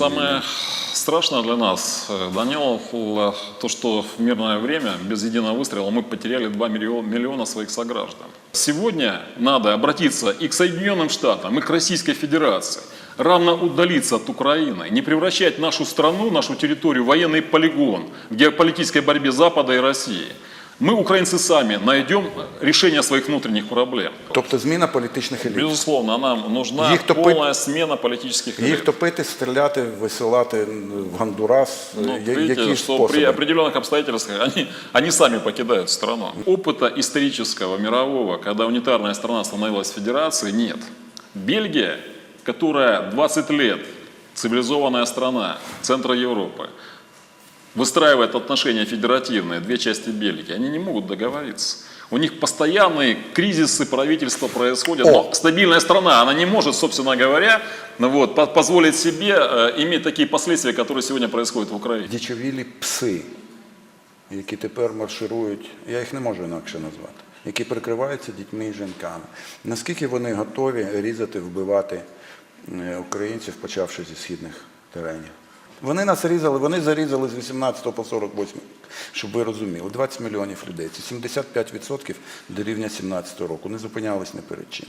самое страшное для нас, э, Данил, э, то, что в мирное время без единого выстрела мы потеряли 2 миллио- миллиона своих сограждан. Сегодня надо обратиться и к Соединенным Штатам, и к Российской Федерации, равно удалиться от Украины, не превращать нашу страну, нашу территорию в военный полигон в геополитической борьбе Запада и России. Мы, украинцы, сами найдем решение своих внутренних проблем. Тобто зміна політичних еліт. Безусловно, нам нужна Их топы- полная смена политических Їх элит. топити, стріляти, висилати в Гондурас. Ну, Я- видите, які что при способи? определенных обстоятельствах они, они сами покидают страну. Опыта исторического, мирового, когда унитарная страна становилась федерацией, нет. Бельгия, которая 20 лет, цивилизованная страна, центра Европы, выстраивает отношения федеративные, две части Бельгии, они не могут договориться. У них постоянные кризисы правительства происходят. О! Но стабильная страна, она не может, собственно говоря, ну вот, по- позволить себе э, иметь такие последствия, которые сегодня происходят в Украине. Дічовілі пси, які тепер марширують, я їх не можу інакше назвати, які прикриваються дітьми і жінками. Наскільки вони готові різати, вбивати е, українців, почавши зі східних теренів? Вони нас різали, вони зарізали з 18 по 48, щоб ви розуміли, 20 мільйонів людей. Це 75% до рівня 17 року. Не зупинялись не перед чим.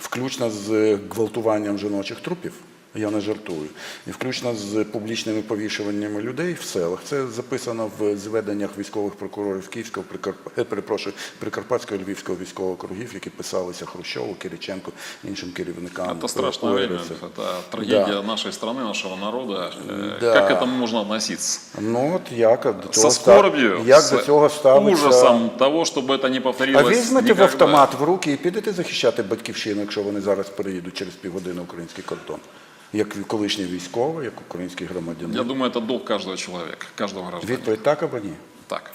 Включно з гвалтуванням жіночих трупів Я не жартую. І включно з публічними повішуваннями людей в селах. Це записано в зведеннях військових прокурорів Київського, Прикарп... е, перепрошую, Прикарпатського і Львівського військових округів, які писалися Хрущову, Кириченку, іншим керівникам. Это страшное время, ОРСР. это трагедия Да. нашей страны, нашего народа. Э, Да. Как к этому можно относиться? Ну от як до Со цього ста- скорбью, як с до цього ставиться? ужасом того, чтобы это не А повторилось візьмете в никогда. автомат в руки і підете захищати батьківщину, якщо вони зараз переїдуть через півгодини український кордон. Як колишній військовий, як український громадянин. Я думаю, це долг кожного чоловіка, кожного громадянина. Відповідь так або ні? Так.